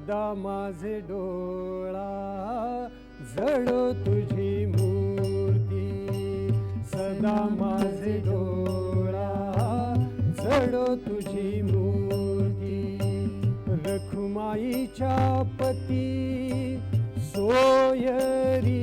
सदा माझे डोळा जडो तुझी मूर्ती. सदा माझे डोळा जडो तुझी मूर्ती. रखुमाईच्या पती सोयरी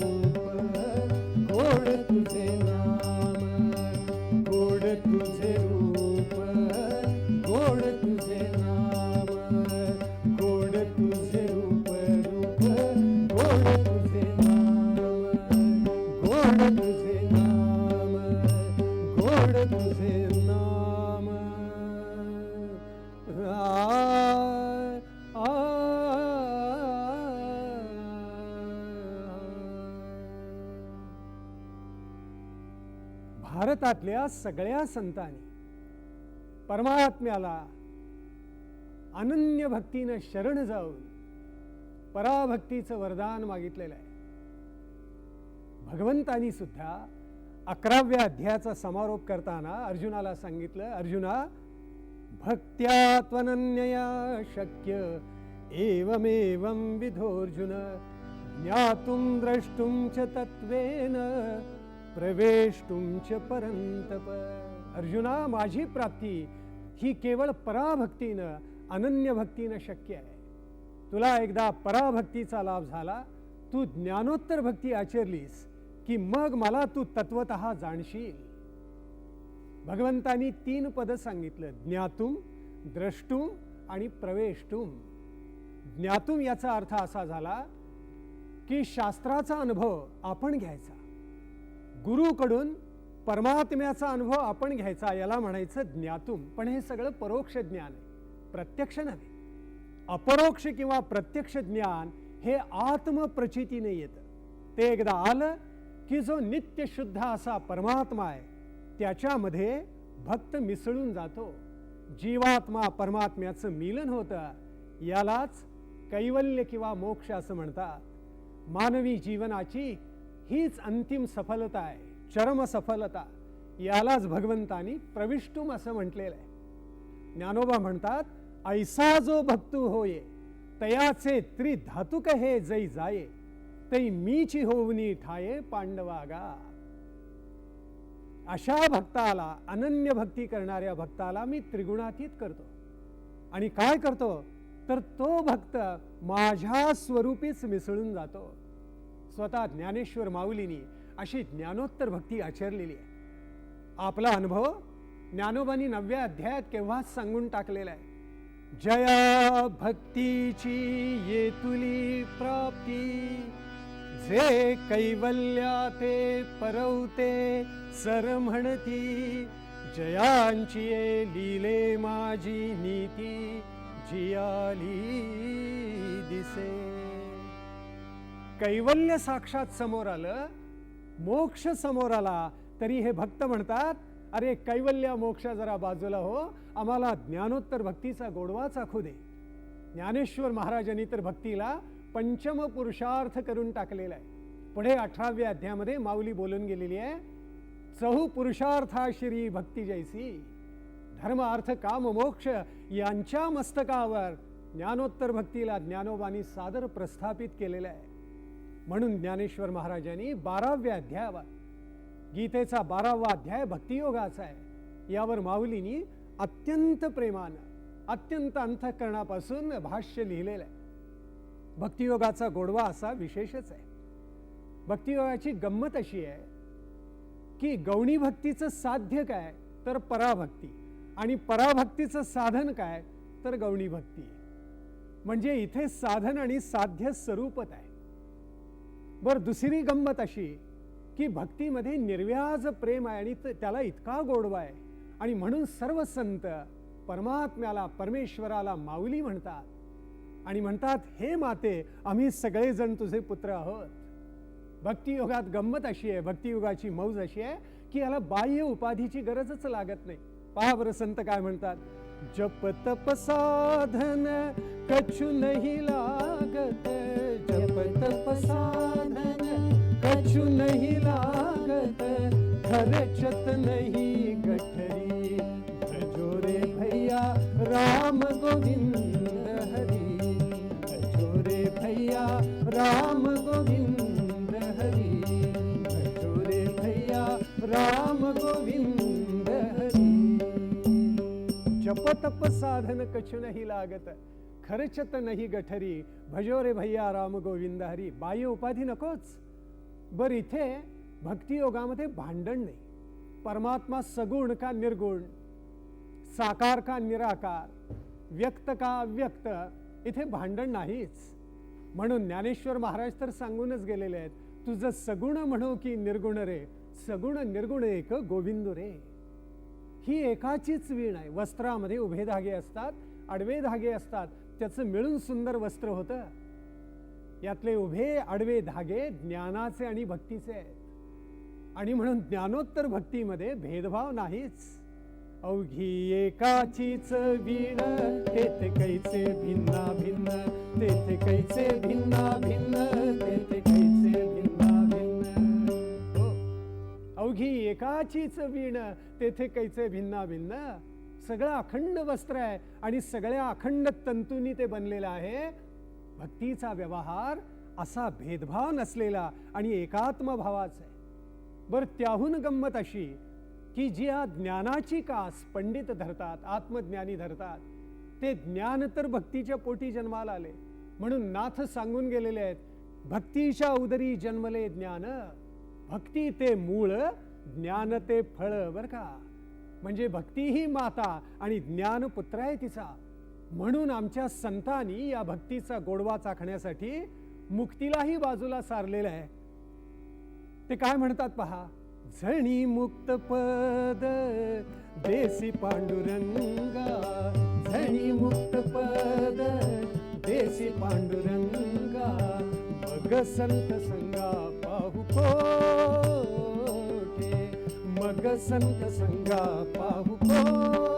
तुझे या सगळ्या संतांनी परमात्म्याला अनन्य भक्तीनं शरण जाऊन पराभक्तीचं वरदान मागितलेलं आहे. भगवंतानी सुद्धा अकराव्या अध्यायाचा समारोप करताना अर्जुनाला सांगितलं अर्जुना भक्त्या त्वनन्यया शक्य एवमेवं विधोर्जुन ज्ञातुं द्रष्टुं च तत्वेन प्रवेश च परंतप. अर्जुना माझी प्राप्ती ही केवळ पराभक्तीनं अनन्य भक्तीनं शक्य आहे. तुला एकदा पराभक्तीचा लाभ झाला तू ज्ञानोत्तर भक्ती आचरलीस की मग मला तू तत्वत जाणशील. भगवंतानी तीन पद सांगितलं ज्ञातुम द्रष्टुम आणि प्रवेष्टुम ज्ञातुम याचा अर्थ असा झाला की शास्त्राचा अनुभव आपण घ्यायचा. गुरुकडून परमात्म्याचा अनुभव आपण घ्यायचा याला म्हणायचं ज्ञातून पण हे सगळं परोक्ष ज्ञान आहे. प्रत्यक्ष नव्हे. अपरोक्ष किंवा प्रत्यक्ष ज्ञान हे आत्मप्रचितीने येतं. ते एकदा आलं की जो नित्य शुद्ध असा परमात्मा आहे त्याच्यामध्ये भक्त मिसळून जातो. जीवात्मा परमात्म्याचं मिलन होतं यालाच कैवल्य किंवा मोक्ष असं म्हणतात. मानवी जीवनाची हीच अंतिम सफलता आहे. चरम सफलता यालाच भगवंतानी प्रविष्टुम असं म्हटलेलं आहे. ज्ञानोबा म्हणतात ऐसा जो भक्तू होये तयाचे त्रिधातुक हे जै जाये तै मीची होऊनी ठाये पांडवागा. अशा भक्ताला अनन्य भक्ती करणाऱ्या भक्ताला मी त्रिगुणातीत करतो. आणि काय करतो? तर तो भक्त माझ्या स्वरूपीच मिसळून जातो. स्वतः ज्ञानेश्वर माऊलीनी अशी ज्ञानोत्तर भक्ती आचरलेली आहे. आपला अनुभव ज्ञानोबानी नवव्या अध्यायात केव्हाच सांगून टाकलेला आहे? जया भक्तीची येतुली प्राप्ती जे कैवल्या ते परवते सर म्हणती जयांची ये माझी नीती जियाली दिसे. कैवल्य साक्षात समोर आलं मोक्ष समोर आला. तरी हे भक्त म्हणतात अरे कैवल्य मोक्ष जरा बाजूला हो आम्हाला ज्ञानोत्तर भक्तीचा गोडवा चाखू दे. ज्ञानेश्वर महाराजांनी तर भक्तीला पंचम पुरुषार्थ करून टाकलेला आहे. पुढे अठराव्या अध्यायामध्ये माऊली बोलून गेलेली आहे चहू पुरुषार्था श्री भक्ती जैसी धर्म अर्थ काम मोक्ष यांच्या मस्तकावर ज्ञानोत्तर भक्तीला ज्ञानोबानी सादर प्रस्थापित केलेलं आहे. म्हणून ज्ञानेश्वर महाराजांनी बाराव्या अध्यायावर गीतेचा बारावा अध्याय भक्तियोगाचा आहे. यावर माऊलीनी अत्यंत प्रेमानं अत्यंत अंतःकरणापासून भाष्य लिहिलेलं आहे. भक्तियोगाचा गोडवा असा विशेषच आहे. भक्तियोगाची गंमत अशी आहे की गौणी भक्तीचं साध्य काय तर पराभक्ती. आणि पराभक्तीचं साधन काय तर गौणी भक्ती. म्हणजे इथे साधन आणि साध्य स्वरूपत आहे. बर दुसरी गंमत अशी की भक्तीमध्ये निर्व्याज प्रेम आहे आणि त्याला इतका गोडवा आहे. आणि म्हणून सर्व संत परमात्म्याला परमेश्वराला माऊली म्हणतात. आणि म्हणतात हे माते आम्ही सगळेजण तुझे पुत्र आहोत. भक्तियुगात गंमत अशी आहे भक्तियुगाची मौज अशी आहे की याला बाह्य उपाधीची गरजच लागत नाही. पहा बरं संत काय म्हणतात जप तप साधन कछु नाही लागत जप तप साधन कछु नाही लागत खरचत नाही गठरी। भजो रे भैया, राम गोविंद हरी। भजो रे भैया, राम गोविंद हरी। भजो रे भैया, राम गोविंद हरी। जप तप साधन कछु नाही लागत, खर्चत नाही गठरी। भजो रे भैया, राम गोविंद हरी। बाह्य उपाधी नकोच? बर इथे भक्तियोगामध्ये भांडण नाही. परमात्मा सगुण का निर्गुण साकार का निराकार व्यक्त का अव्यक्त इथे भांडण नाहीच. म्हणून ज्ञानेश्वर महाराज तर सांगूनच गेलेले आहेत तुझं सगुण म्हणू की निर्गुण रे सगुण निर्गुण एक गोविंद रे. ही एकाचीच वीण आहे वस्त्रामध्ये उभे धागे असतात आडवे धागे असतात त्याचं मिळून सुंदर वस्त्र होतं. यातले उभे आडवे धागे ज्ञानाचे आणि भक्तीचे आहेत. आणि म्हणून ज्ञानोत्तर भक्तीमध्ये भेदभाव नाहीच. अवघी एकाचीच वीण तेथे कैचे भिन्ना भिन्न तेथे कैसे भिन्ना भिन्न तेथे कैसे भिन्ना भिन्न हो. अवघी एकाचीच वीण तेथे कैचे भिन्ना भिन्न सगळं अखंड वस्त्र आहे आणि सगळ्या अखंड तंतूंनी ते बनलेलं आहे. भक्तीचा व्यवहार असा भेदभाव नसलेला आणि एकात्म भावाचा आहे. बरं त्याहून गंमत अशी की जी या ज्ञानाची कास पंडित धरतात आत्मज्ञानी धरतात ते ज्ञान तर भक्तीच्या पोटी जन्माला आले. म्हणून नाथ सांगून गेलेले आहेत भक्तीच्या उदरी जन्मले ज्ञान भक्ती ते मूळ ज्ञान ते फळ बर का? म्हणजे भक्ती ही माता आणि ज्ञान पुत्र आहे तिचा. म्हणून आमच्या संतांनी या भक्तीचा गोडवा चाखण्यासाठी मुक्तीलाही बाजूला सारलेलं आहे. ते काय म्हणतात पहा? झणी मुक्त पद देसी पांडुरंगा. झणी मुक्त पद देसी पांडुरंगा. मग संत संगा पाहू कोठे मग संत संगा पाहू को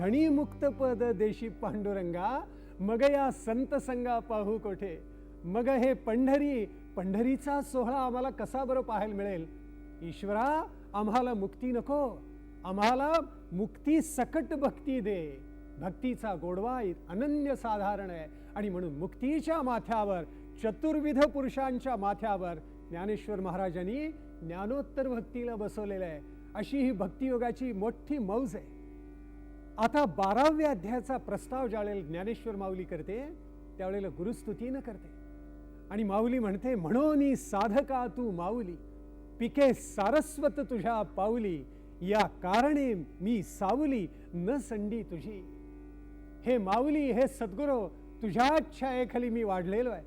झणी मुक्त पद देशी पांडुरंगा मग या संत संगा पाहू कोठे? मग हे पंढरी पंढरीचा सोहळा आम्हाला कसा बरं पाहायला मिळेल? ईश्वरा आम्हाला मुक्ती नको. आम्हाला मुक्ती सकट भक्ती दे. भक्तीचा गोडवा अनन्य साधारण आहे. आणि म्हणून मुक्तीच्या माथ्यावर चतुर्विध पुरुषांच्या माथ्यावर ज्ञानेश्वर महाराजांनी ज्ञानोत्तर भक्तीला बसवलेलं आहे. अशी ही भक्तियोगाची मोठी मौज आहे. आता बाराव्या अध्यायाचा प्रस्ताव ज्यावेळेला ज्ञानेश्वर माऊली करते त्यावेळेला गुरुस्तुतीनं करते. आणि माऊली म्हणते म्हणून साधका तू माऊली पिके सारस्वत तुझ्या पाऊली या कारणे मी सावली न संडी तुझी. हे माऊली हे सद्गुरो तुझ्या छायेखाली मी वाढलेलो आहे.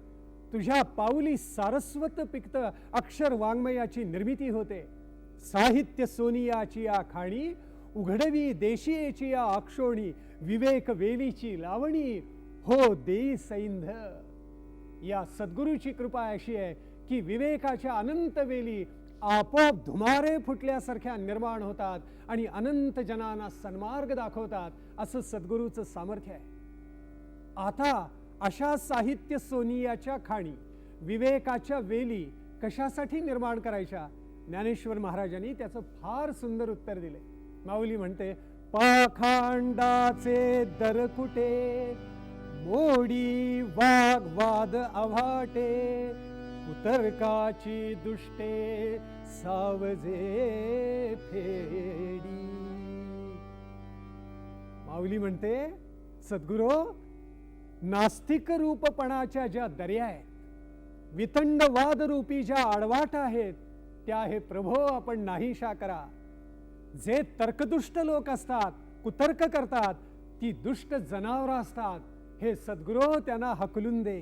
तुझ्या पाऊली सारस्वत पिकत अक्षर वाङ्मयाची निर्मिती होते. साहित्य सोनियाची या खाणी उघडवी देशीयेची या अक्षोणी विवेक वेलीची लावणी हो देई सैंध. या सद्गुरूची कृपा अशी आहे की विवेकाच्या अनंत वेली आपोआप धुमारे फुटल्यासारख्या निर्माण होतात आणि अनंत जनांना सन्मार्ग दाखवतात असं सद्गुरूचं सामर्थ्य आहे. आता अशा साहित्य सोनियाच्या खाणी विवेकाच्या वेली कशासाठी निर्माण करायच्या? ज्ञानेश्वर महाराजांनी त्याचं फार सुंदर उत्तर दिले माऊली म्हणते पाखांडाचे दर कुठे? मोडी वाघ वाद अभाटे उतरकाची दुष्टे सावजे फेडी. माऊली म्हणते सद्गुरो नास्तिक रूपपणाच्या ज्या दर्या आहेत वितंडवाद वादरूपी ज्या आडवाट आहेत त्या हे प्रभो आपण नाहीशा करा. जे तर्कदुष्ट लोक असतात कुतर्क करतात ती दुष्ट जनावरं असतात. हे सद्गुरो त्यांना हकलून दे.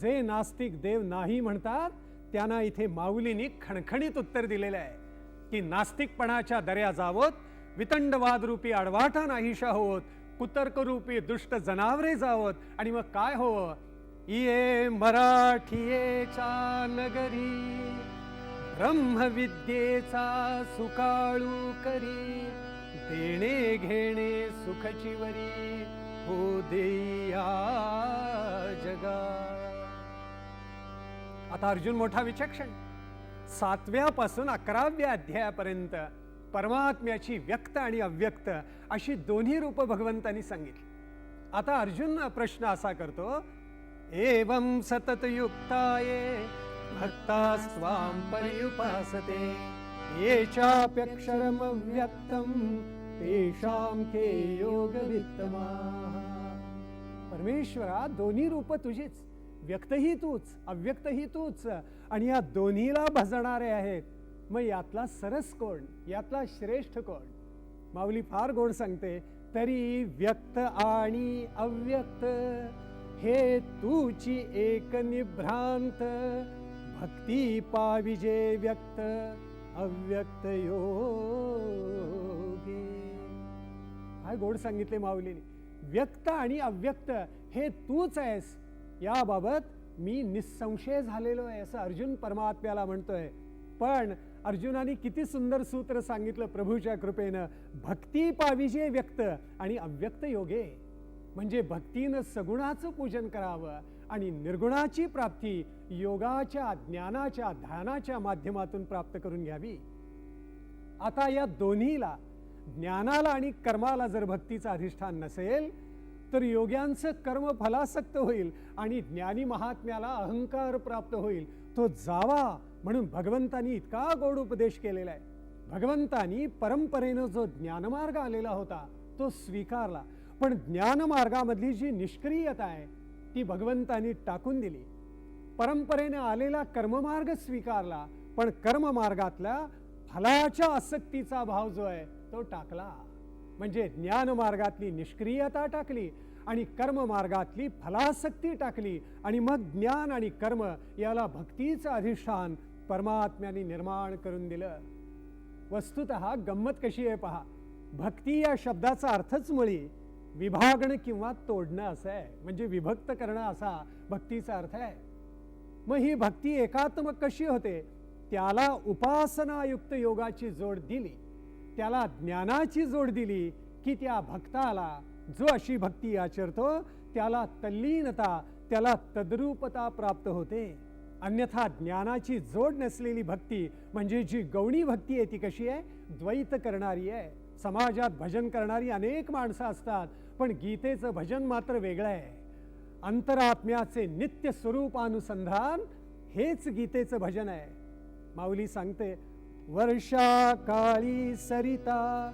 जे नास्तिक देव नाही म्हणतात त्यांना इथे माऊलीनी खणखणीत उत्तर दिलेलं आहे. की नास्तिकपणाच्या दर्या जावोत वितंडवाद रूपी आडवाटा नाहीशा होत कुतर्करूपी दुष्ट जनावरे जावत. आणि मग काय होवं ये मराठीयेचा नगरी. ब्रह्मविद्येचा सुकाळू करी देणे घेणे सुखचिवरी हो देया जगा. आता अर्जुन मोठा विचक्षण. सातव्यापासून अकराव्या अध्यायापर्यंत परमात्म्याची व्यक्त आणि अव्यक्त अशी दोन्ही रूप भगवंतांनी सांगितली. आता अर्जुन प्रश्न असा करतो एवं सतत युक्ताये भक्ता स्वाम पर्युपासते। ये चाप्यक्षरमव्यक्तं तेषां के योग परमेश्वरा दोन्ही रूप तुझीच। व्यक्तही तूच अव्यक्तही तूच आणि या दोन्हीला भजणारे आहेत। मग यातला सरस कोण यातला श्रेष्ठ कोण? माऊली फार गोड सांगते तरी व्यक्त आणि अव्यक्त हे तूची एक निभ्रांत। भक्ती पाविजे व्यक्त अव्यक्त योगे. काय गोड सांगितले माऊलीने. व्यक्त आणि अव्यक्त हे तूच आहेस. याबाबत मी निसंशय झालेलो आहे असं अर्जुन परमात्म्याला म्हणतोय. पण अर्जुनाने किती सुंदर सूत्र सांगितलं प्रभूच्या कृपेनं. भक्ती पाविजे व्यक्त आणि अव्यक्त योगे. म्हणजे भक्तीनं सगुणाचं पूजन करावं आणि निर्गुणाची प्राप्ती योगाच्या ज्ञानाच्या ध्यानाच्या माध्यमातून प्राप्त करून घ्यावी. आता या दोन्हीला ज्ञानाला आणि कर्माला जर भक्तीचं अधिष्ठान नसेल तर योग्यांचं कर्म फलासक्त होईल आणि ज्ञानी महात्म्याला अहंकार प्राप्त होईल. तो जावा म्हणून भगवंतानी इतका गोड उपदेश केलेला आहे भगवंतानी परंपरेनं जो ज्ञानमार्ग आलेला होता तो स्वीकारला. पण ज्ञानमार्गामधली जी निष्क्रियता आहे ती भगवंतानी टाकून दिली. परंपरेने आलेला कर्ममार्ग स्वीकारला पण कर्ममार्गातल्या फलाच्या आसक्तीचा भाव जो आहे तो टाकला. म्हणजे ज्ञानमार्गातली निष्क्रियता टाकली आणि कर्ममार्गातली फलासक्ती टाकली आणि मग ज्ञान आणि कर्म याला भक्तीचं अधिष्ठान परमात्म्याने निर्माण करून दिलं. वस्तुत गंमत कशी आहे पहा. भक्ती या शब्दाचा अर्थच मुळी विभागणं किंवा तोडणं असं आहे. म्हणजे विभक्त करणं असा भक्तीचा अर्थ आहे. मग ही भक्ती एकात्मक कशी होते? त्याला उपासनायुक्त योगाची जोड दिली. त्याला ज्ञानाची जोड दिली की त्या भक्ताला जो अशी भक्ती आचरतो त्याला तल्लीनता त्याला तद्रूपता प्राप्त होते. अन्यथा ज्ञानाची जोड नसलेली भक्ती म्हणजे जी गौणी भक्ती आहे ती कशी आहे? द्वैत करणारी आहे. समाजात भजन करणारी अनेक माणसं असतात पण गीतेचं भजन मात्र वेगळं आहे. अंतरात्म्याचे नित्य स्वरूपानुसंधान हेच गीतेचं भजन आहे. माऊली सांगते वर्षा काळी सरिता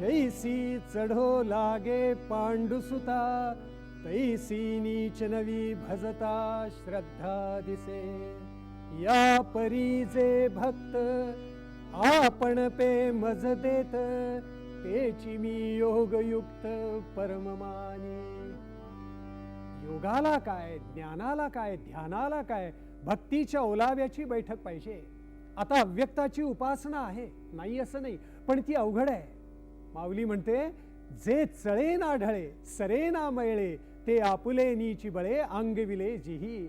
जैसी चढो लागे पांडुसुता तैसी नीच नवी भजता श्रद्धा दिसे. या परी जे भक्त आपण पे मज देत तेची मी योगयुक्त परममानी. योगाला काय ज्ञानाला काय ध्यानाला काय भक्तीच्या ओलाव्याची बैठक पाहिजे. आता अव्यक्ताची उपासना आहे नाही असं नाही पण ती अवघड आहे. माऊली म्हणते जे चळे ना ढळे सरे ना मळले ते आपुले नीची बळे अंगविले जिही.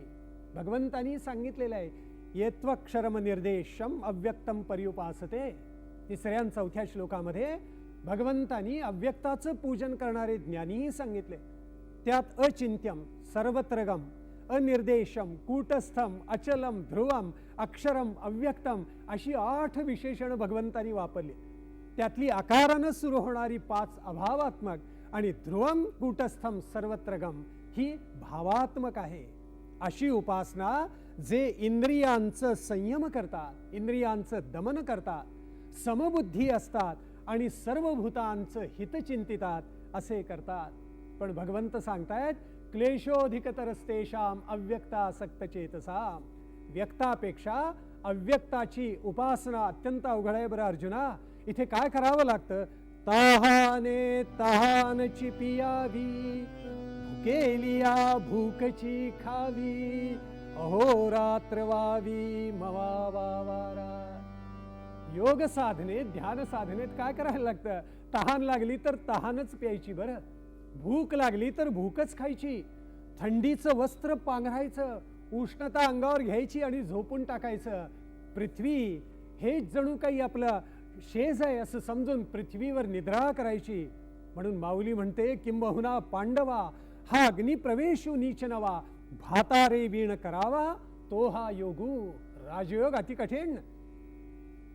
भगवंतानी सांगितलेलं आहे येत्वक्षरम निर्देशम अव्यक्तम पर्युपासते. तिसऱ्या चौथ्या श्लोकामध्ये भगवंतानी अव्यक्ताचं पूजन करणारे ज्ञानीही सांगितले. त्यात अचिंत्यम सर्वत्रगम अनिर्देशम कूटस्थम अचलम ध्रुवम अक्षरम अव्यक्तम अशी आठ विशेषणं भगवंतानी वापरली. त्यातली आकारानं सुरू होणारी पाच अभावात्मक आणि ध्रुवम कूटस्थम सर्वत्रगम ही भावात्मक आहे. अशी उपासना जे इंद्रियांचं संयम करतात इंद्रियांचं दमन करतात समबुद्धी असतात आणि सर्व भूतांचं हित चिंतितात असे करतात. पण भगवंत सांगतायत क्लेशोधिकतरस्तेषाम अव्यक्तासक्त चेतसा व्यक्तापेक्षा अव्यक्ताची उपासना अत्यंत अवघड आहे बरं अर्जुना. इथे काय करावं लागतं? तहाने तहानची पियावी केलिया भूकची खावी अहोरात्र वावी मवावारा योग साधनेत ध्यान साधनेत काय करायला लागतं? तहान लागली तर तहानच प्यायची बरं. भूक लागली तर भूकच खायची. थंडीचं वस्त्र पांघरायचं उष्णता अंगावर घ्यायची आणि झोपून टाकायचं. पृथ्वी हेच जणू काही आपलं शेज आहे असं समजून पृथ्वीवर निद्रा करायची. म्हणून माऊली म्हणते किंबहुना पांडवा हा अग्निप्रवेशू नीच नवा. भातारे वीण करावा तो हा योगू. राजयोग अति कठीण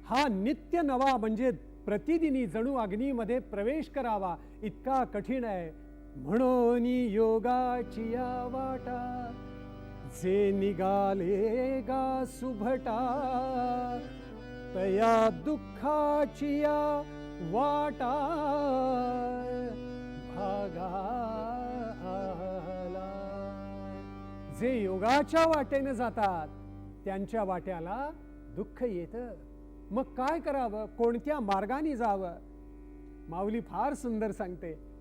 हा नित्य नवा म्हणजे प्रतिदिनी जणू अग्नीमध्ये प्रवेश करावा इतका कठीण आहे. म्हणून योगाची या वाटा जे निघाले गा सुभटा. तया दुःखाची या वाटा भागाला जे योगाच्या वाटेने जातात त्यांच्या वाट्याला दुःख येतं. मग काय करावं? कोणत्या मार्गाने जावं? माऊली फार सुंदर सांगते.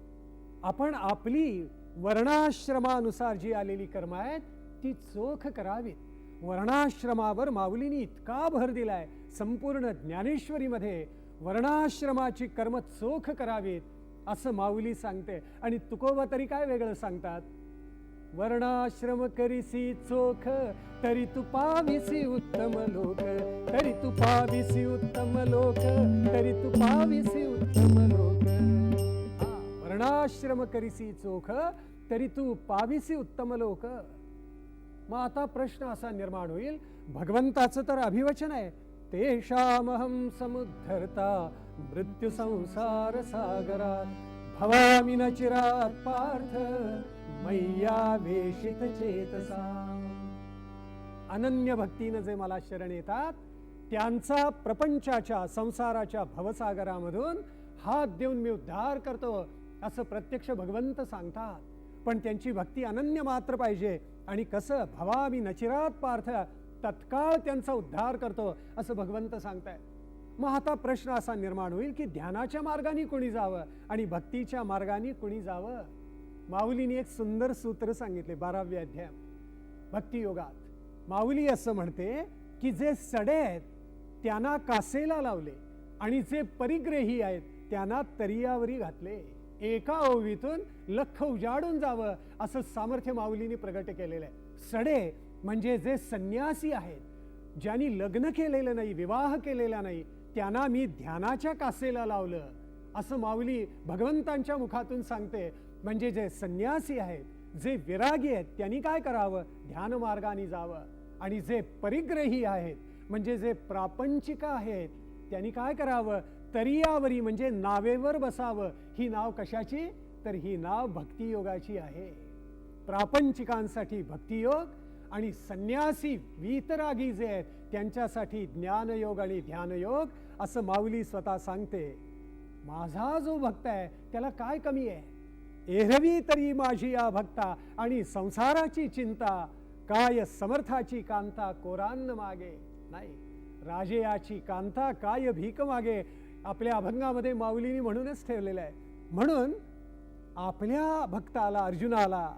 आपण आपली वर्णाश्रमानुसार जी आलेली कर्म आहेत ती चोख करावीत. वर्णाश्रमावर माऊलीने इतका भर दिलाय संपूर्ण ज्ञानेश्वरीमध्ये वर्णाश्रमाची कर्म चोख करावीत असं माऊली सांगते. आणि तुकोबा तरी काय वेगळं सांगतात? वर्णाश्रम करीसी चोख तरी तू पाविसी उत्तम लोक. तरी तू पाविसी उत्तम लोक तरी तू पाविसी उत्तम लोक. वर्णाश्रम करीसी चोख तरी तू पाविसी उत्तम लोक. मग आता प्रश्न असा निर्माण होईल भगवंताचं तर अभिवचन आहे. तेषामहम समुद्धरता मृत्यू संसार सागरात. भवामी न चिरात पार्थ मैया वेशित चेतसा. अनन्य भक्तीनं जे मला शरण येतात त्यांचा प्रपंचाच्या संसाराच्या भवसागरामधून हात देऊन मी उद्धार करतो. असं प्रत्यक्ष भगवंत सांगतात. पण त्यांची भक्ती अनन्य मात्र पाहिजे. आणि कसं? भवामी नचिरात पार्थ तत्काळ त्यांचा उद्धार करतो असं भगवंत सांगताय मग आता प्रश्न असा निर्माण होईल की ध्यानाच्या मार्गाने कुणी जावं आणि भक्तीच्या मार्गाने कुणी जावं? माऊलीने एक सुंदर सूत्र सांगितले बाराव्या अध्याय. भक्तियोगात. माऊली असं म्हणते की जे सडे आहेत त्यांना कासेला लावले आणि जे परिग्रही आहेत त्यांना तरियावरी घातले. एका ओवीतून लख उजाडून जावं असं सामर्थ्य माऊलीने प्रगट केलेलं आहे. सडे म्हणजे जे संन्यासी आहेत ज्यांनी लग्न केलेलं नाही विवाह केलेला नाही त्यांना मी ध्यानाच्या कासेला लावलं. असं माऊली भगवंतांच्या मुखातून सांगते म्हणजे जे संन्यासी आहेत जे विरागी आहेत त्यांनी काय करावं? ध्यान मार्गाने जावं. आणि जे परिग्रही आहेत म्हणजे जे प्रापंचिका आहेत त्यांनी काय करावं? तरियावरी म्हणजे नावेवर बसावं. ही नाव कशाची? तर ही नाव भक्तियोगाची आहे. प्रापंचिकांसाठी भक्तियोग आणि संन्यासी वीतरागी जे आहेत त्यांच्यासाठी ज्ञानयोग आणि ध्यानयोग असं माऊली स्वतः सांगते. माझा जो भक्त आहे त्याला काय कमी आहे? एरवी तरी माझी या भक्ता आणि संसाराची चिंता काय समर्थाची कांता कोरान्न मागे? नाही राजेयाची कांता काय भीक मागे? आपल्या अभंगामध्ये माऊलीनी म्हणूनच ठेवलेलं आहे. म्हणून आपल्या भक्ताला अर्जुनाला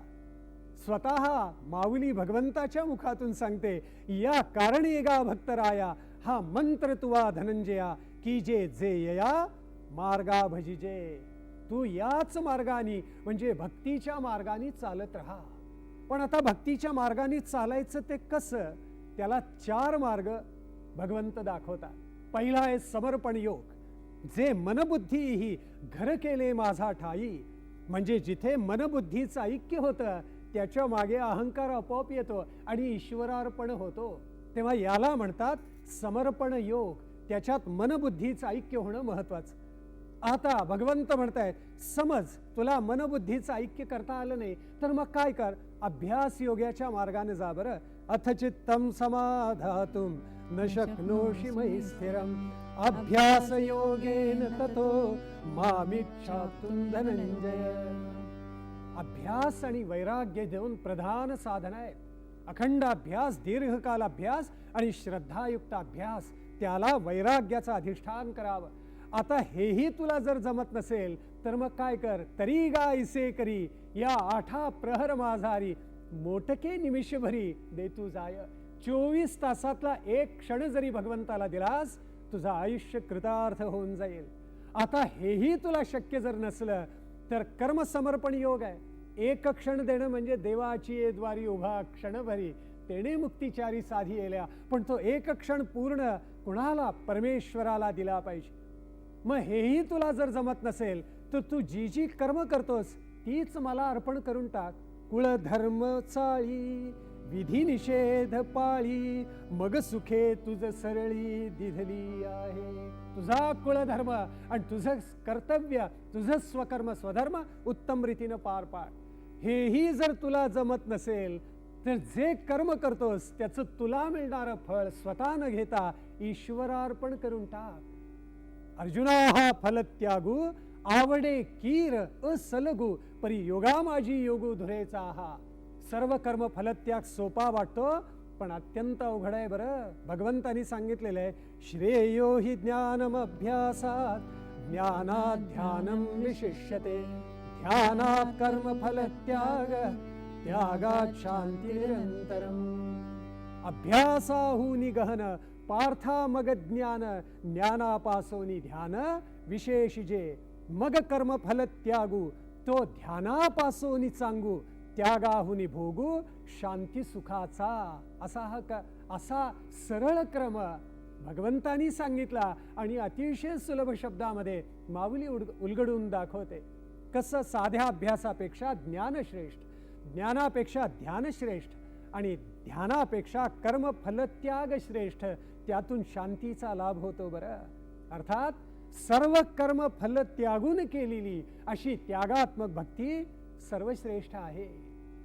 स्वतः माऊली भगवंताच्या मुखातून सांगते या कारण गा भक्तराया हा मंत्र तुवा धनंजया की जे जे यया मार्गा भजिजे. तू याच मार्गाने म्हणजे भक्तीच्या मार्गाने चालत राहा. पण आता भक्तीच्या मार्गाने चालायचं ते कसं? त्याला चार मार्ग भगवंत दाखवतात. पहिला आहे समर्पण योग. जे मनबुद्धी ही घर केले माझा ठाई. म्हणजे जिथे मनबुद्धीचं ऐक्य होतं त्याच्यामागे अहंकार आपोआप येतो आणि ईश्वरार्पण होतो. तेव्हा याला म्हणतात समर्पण योग. त्याच्यात मनबुद्धीचं ऐक्य होणं महत्वाचं आता भगवंत म्हणतायत समज तुला मनबुद्धीचं ऐक्य करता आलं नाही तर मग काय कर? अभ्यास योगाच्या मार्गाने जा बरं. अथ चित्तम समाधातुम न शक्नोषि मयि स्थिरम। अभ्यास योगेन ततो मामिच्छातुम धनंजय अभ्यास आणि वैराग्य देऊन प्रधान साधन आहे अखंड अभ्यास दीर्घकाल अभ्यास आणि श्रद्धायुक्त अभ्यास त्याला वैराग्याचं अधिष्ठान करावं। आता हेही तुला जर जमत नसेल तर मग काय कर? तरी गायसे करी। या आठा प्रहर माझारी। मोटके निमिषभरी दे तू जाय। चोवीस तासातला एक क्षण जरी भगवंताला दिलास तुझं आयुष्य कृतार्थ होऊन जाईल. आता हेही तुला शक्य जर नसलं तर कर्मसमर्पण योग आहे. एक क्षण देणं म्हणजे देवाची द्वारी उभा क्षणभरी तेने मुक्तिचारी साधी येल्या. पण तो एक क्षण पूर्ण कुणाला? परमेश्वराला दिला पाहिजे. मग हेही तुला जर जमत नसेल तर तू जी जी कर्म करतोस तीच मला अर्पण करून टाक. कुळधर्म चाळी. विधी निषेध पाळी मग सुखे तुझ सरळी दिधली आहे. तुझा कुळधर्म आणि तुझं कर्तव्य तुझं स्वकर्म स्वधर्म उत्तम रीतीनं पार पाड. हेही जर तुला जमत नसेल तर जे कर्म करतोस त्याचं तुला मिळणारं फळ स्वतः न घेता ईश्वरार्पण करून टाक. अर्जुना हा फलत्यागू आवडे कीर असलगू परी योगा माझी योगू धुरेचा हा. सर्व कर्म फलत्याग सोपा वाटतो पण अत्यंत अवघड आहे बरं. भगवंतानी सांगितलेलं आहे श्रेयो हि ज्ञानम अभ्यासात ज्ञानात ध्यानम विशिष्यते. ध्यानात कर्म फलत्याग त्यागात शांती निरंतरम अभ्यासाहूनी गहन पार्था मग ज्ञान ज्ञानापासोनी ध्यान विशेष जे मग कर्म फल त्यागू तो ध्यानापासोनी चांगू त्यागाहुनी भोगू शांती सुखाचा. असा हा क असा सरळ क्रम भगवंतानी सांगितला आणि अतिशय सुलभ शब्दामध्ये माऊली उड उलगडून दाखवते. कसं साध्या अभ्यासापेक्षा ज्ञानश्रेष्ठ ज्ञानापेक्षा ध्यानश्रेष्ठ आणि ध्यानापेक्षा कर्म फलत्याग श्रेष्ठ त्यातून शांतीचा लाभ होतो बरं. अर्थात सर्व कर्म फल त्यागून केलेली अशी त्यागात्मक भक्ती सर्वश्रेष्ठ आहे.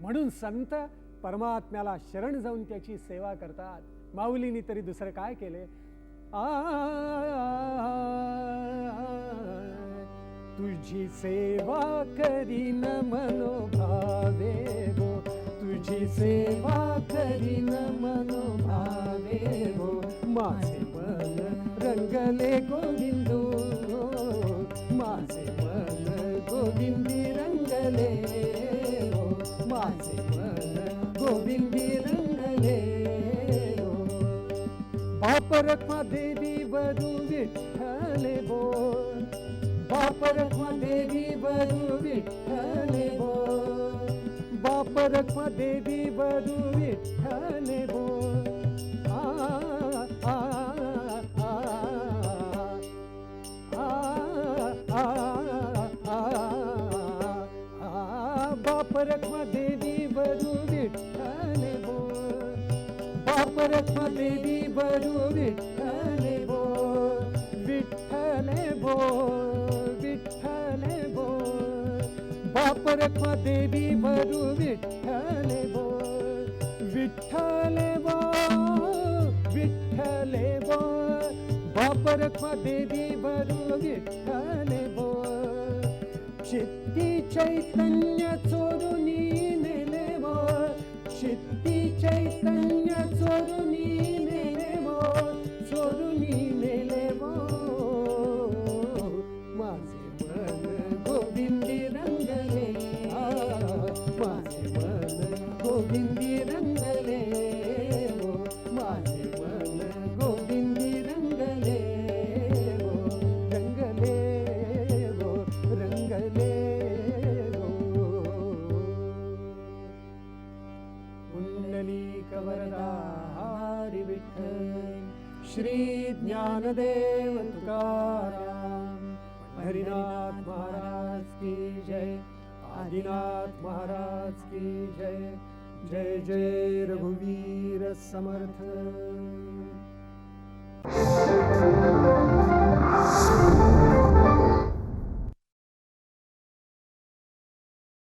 म्हणून संत परमात्म्याला शरण जाऊन त्याची सेवा करतात. माऊलीनी तरी दुसरं काय केले? तुझी सेवा करीन मनोभावे गो. तुझी सेवा करीन मनोभावे गो. माझे मन रंगले गोविंदू. रंगले माझे मन गोविंदी रंगले हो बाप रखमा देवी बरू विठ्ठले बोल बाप रखमा देवी बरू विठ्ठले बोल बाप रखमा देवी बरू विठ्ठले बोल. परखा देवी भरू विठ्ठले बो विठ्ठले बो विठ्ठले बो बापरखा देवी भरू विठ्ठले बो चित्ती चैतन्य